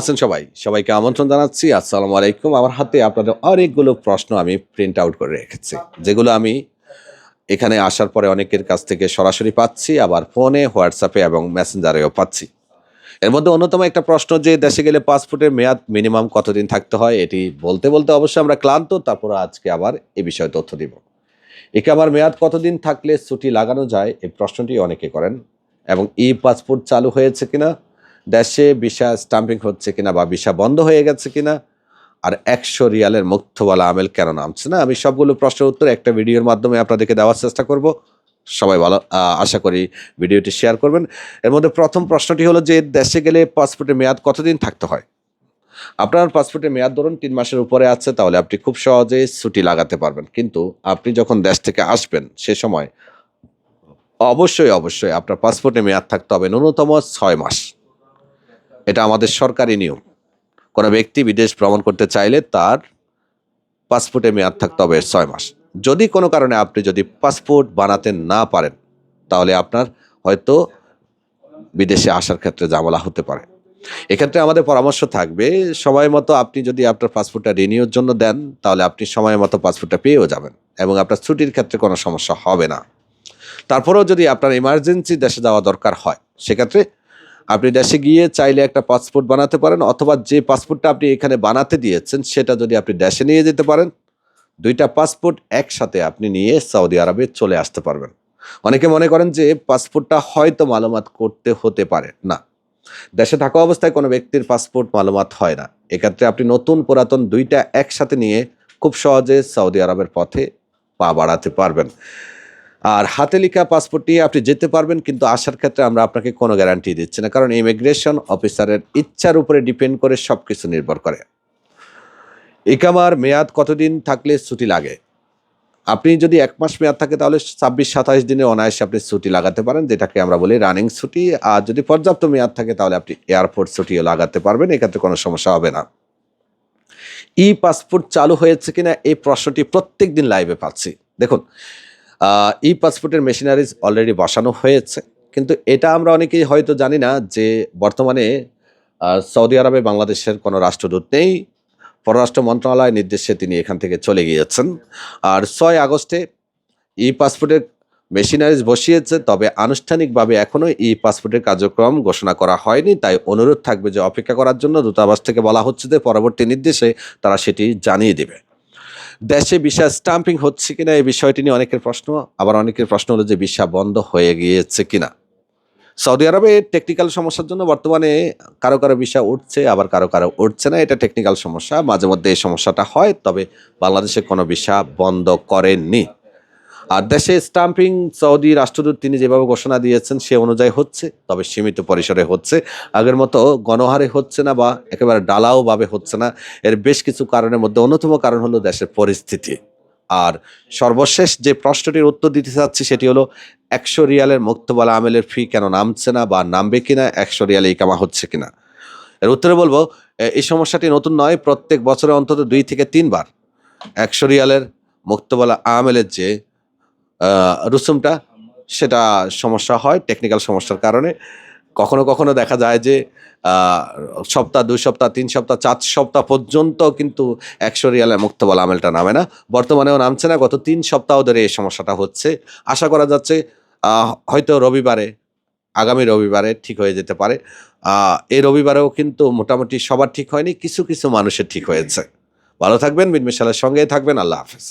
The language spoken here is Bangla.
আছেন সবাই। সবাইকে আমন্ত্রণ জানাচ্ছি। আসসালামু আলাইকুম। আমার হাতে আপনাদের অনেকগুলো প্রশ্ন আমি প্রিন্ট আউট করে রেখেছি। যেগুলো আমি এখানে আসার পরে অনেকের কাছ থেকে সরাসরি পাচ্ছি, আবার ফোনে হোয়াটসঅ্যাপে এবং মেসেঞ্জারেও পাচ্ছি। এর মধ্যে অন্যতম একটা প্রশ্ন যে, দেশে গেলে পাসপোর্টের মেয়াদ মিনিমাম কতদিন থাকতে হয়? এটি বলতে বলতে অবশ্যই আমরা ক্লান্ত। তারপর আজকে আবার এ বিষয়ে তথ্য দিব। একে আমার মেয়াদ কতদিন থাকলে ছুটি লাগানো যায়? এই প্রশ্নটি অনেকে করেন। এবং ই পাসপোর্ট চালু হয়েছে কিনা? দেশে ভিসা স্টাম্পিং হচ্ছে কিনা বা ভিসা বন্ধ হয়ে গেছে কিনা, আর একশো রিয়ালের মুক্তবালা আমেল কেন নামছে না? আমি সবগুলো প্রশ্নের উত্তর একটা ভিডিওর মাধ্যমে আপনাদেরকে দেওয়ার চেষ্টা করব। সবাই ভালো আশা করি ভিডিওটি শেয়ার করবেন। এর মধ্যে প্রথম প্রশ্নটি হলো যে দেশে গেলে পাসপোর্টের মেয়াদ কতদিন থাকতে হয়? আপনার পাসপোর্টের মেয়াদ ধরুন তিন মাসের উপরে আছে, তাহলে আপনি খুব সহজে ছুটি লাগাতে পারবেন। কিন্তু আপনি যখন দেশ থেকে আসবেন সে সময় অবশ্যই অবশ্যই আপনার পাসপোর্টের মেয়াদ থাকতে হবে ন্যূনতম ছয় মাস। এটা আমাদের সরকারি নিয়ম। কোনো ব্যক্তি বিদেশ ভ্রমণ করতে চাইলে তার পাসপোর্টে মেয়াদ থাকতে হবে ছয় মাস। যদি কোনো কারণে আপনি যদি পাসপোর্ট বানাতে না পারেন, তাহলে আপনার হয়তো বিদেশে আসার ক্ষেত্রে ঝামেলা হতে পারে। এক্ষেত্রে আমাদের পরামর্শ থাকবে, সময় মতো আপনি যদি আপনার পাসপোর্টটা রিনিউর জন্য দেন, তাহলে আপনি সময় মতো পাসপোর্টটা পেয়েও যাবেন এবং আপনার ছুটির ক্ষেত্রে কোনো সমস্যা হবে না। তারপরেও যদি আপনার ইমার্জেন্সি দেশে যাওয়া দরকার হয়, সেক্ষেত্রে আপনি দেশে গিয়ে চাইলে একটা পাসপোর্ট বানাতে পারেন, অথবা যে পাসপোর্টটা আপনি এখানে বানাতে দিয়েছেন, সেটা যদি আপনি দেশে নিয়ে যেতে পারেন, দুইটা পাসপোর্ট একসাথে আপনি নিয়ে সৌদি আরবে চলে আসতে পারবেন। অনেকে মনে করেন যে পাসপোর্টটা হয়তো মালুমাত করতে হতে পারে। না। দেশে থাকা অবস্থায় কোনো ব্যক্তির পাসপোর্ট মালুমাত হয় না। এক্ষেত্রে আপনি নতুন পুরাতন দুইটা একসাথে নিয়ে খুব সহজে সৌদি আরবের পথে পা বাড়াতে পারবেন। আর হাতে লেখা পাসপোর্ট নিয়ে আপনি যেতে পারবেন, কিন্তু আসার ক্ষেত্রে আমরা আপনাকে কোনো গ্যারান্টি দিচ্ছি না। কারণ ইমিগ্রেশন অফিসারের ইচ্ছার উপরে ডিপেন্ড করে সব কিছু নির্ভর করে। ইকামার মেয়াদ কতদিন থাকলে ছুটি লাগে? আপনি যদি এক মাস মেয়াদ থাকে, তাহলে ছাব্বিশ সাতাশ দিনে অনায়াসে আপনি ছুটি লাগাতে পারেন, যেটাকে আমরা বলি রানিং ছুটি। আর যদি পর্যাপ্ত মেয়াদ থাকে, তাহলে আপনি এয়ারপোর্ট ছুটিও লাগাতে পারবেন, এক্ষেত্রে কোনো সমস্যা হবে না। ই পাসপোর্ট চালু হয়েছে কিনা, এই প্রশ্নটি প্রত্যেক দিন লাইভে পাচ্ছি। দেখুন ই পাসপোর্টের মেশিনারিজ অলরেডি বসানো হয়েছে। কিন্তু এটা আমরা অনেকেই হয়তো জানি না যে বর্তমানে সৌদি আরবে বাংলাদেশের কোনো রাষ্ট্রদূত নেই। পররাষ্ট্র মন্ত্রণালয়ের নির্দেশে তিনি এখান থেকে চলে গিয়েছেন। আর ছয় আগস্টে ই পাসপোর্টের মেশিনারিজ বসিয়েছে, তবে আনুষ্ঠানিকভাবে এখনও ই পাসপোর্টের কার্যক্রম ঘোষণা করা হয়নি। তাই অনুরোধ থাকবে যে অপেক্ষা করার জন্য দূতাবাস থেকে বলা হচ্ছে যে পরবর্তী নির্দেশে তারা সেটি জানিয়ে দেবে। দেশে ভিসা স্টাম্পিং হচ্ছে কিনা এই বিষয়টি নিয়ে অনেকের প্রশ্ন, আবার অনেকের প্রশ্ন হলো যে ভিসা বন্ধ হয়ে গিয়েছে কিনা। সৌদি আরবে টেকনিক্যাল সমস্যার জন্য বর্তমানে কারও কারও ভিসা উঠছে, আবার কারও কারও উঠছে না, এটা টেকনিক্যাল সমস্যা। মাঝে মধ্যে এই সমস্যাটা হয়, তবে বাংলাদেশে কোনো ভিসা বন্ধ করেননি। আর দেশে স্টাম্পিং সৌদি রাষ্ট্রদূত তিনি যেভাবে ঘোষণা দিয়েছেন, সে অনুযায়ী হচ্ছে, তবে সীমিত পরিসরে হচ্ছে। আগের মতো গণহারে হচ্ছে না বা একেবারে ডালাওভাবে হচ্ছে না। এর বেশ কিছু কারণের মধ্যে অন্যতম কারণ হলো দেশের পরিস্থিতি। আর সর্বশেষ যে প্রশ্নটির উত্তর দিতে চাচ্ছি, সেটি হলো, একশো রিয়ালের মুক্তবালা আমেলের ফি কেন নামছে না বা নামবে কিনা, একশো রিয়ালে ইকামা হচ্ছে কিনা? এর উত্তরে বলব এই সমস্যাটি নতুন নয়, প্রত্যেক বছরে অন্তত দুই থেকে তিনবার। একশো রিয়ালের মুক্তবালা আমেলের যে রুসুমটা, সেটা সমস্যা হয় টেকনিক্যাল সমস্যার কারণে। কখনো কখনো দেখা যায় যে সপ্তাহ, দুই সপ্তাহ, তিন সপ্তাহ, চার সপ্তাহ পর্যন্ত কিন্তু একশো রিয়ালের মুক্তবলা আমেলটা নামে না। বর্তমানেও নামছে না, গত তিন সপ্তাহ ধরে এই সমস্যাটা হচ্ছে। আশা করা যাচ্ছে হয়তো রবিবারে, আগামী রবিবারে ঠিক হয়ে যেতে পারে। এই রবিবারেও কিন্তু মোটামুটি সবার ঠিক হয়নি, কিছু কিছু মানুষের ঠিক হয়েছে। ভালো থাকবেন বিনমিশালের সঙ্গেই থাকবেন, আল্লাহ হাফেজ।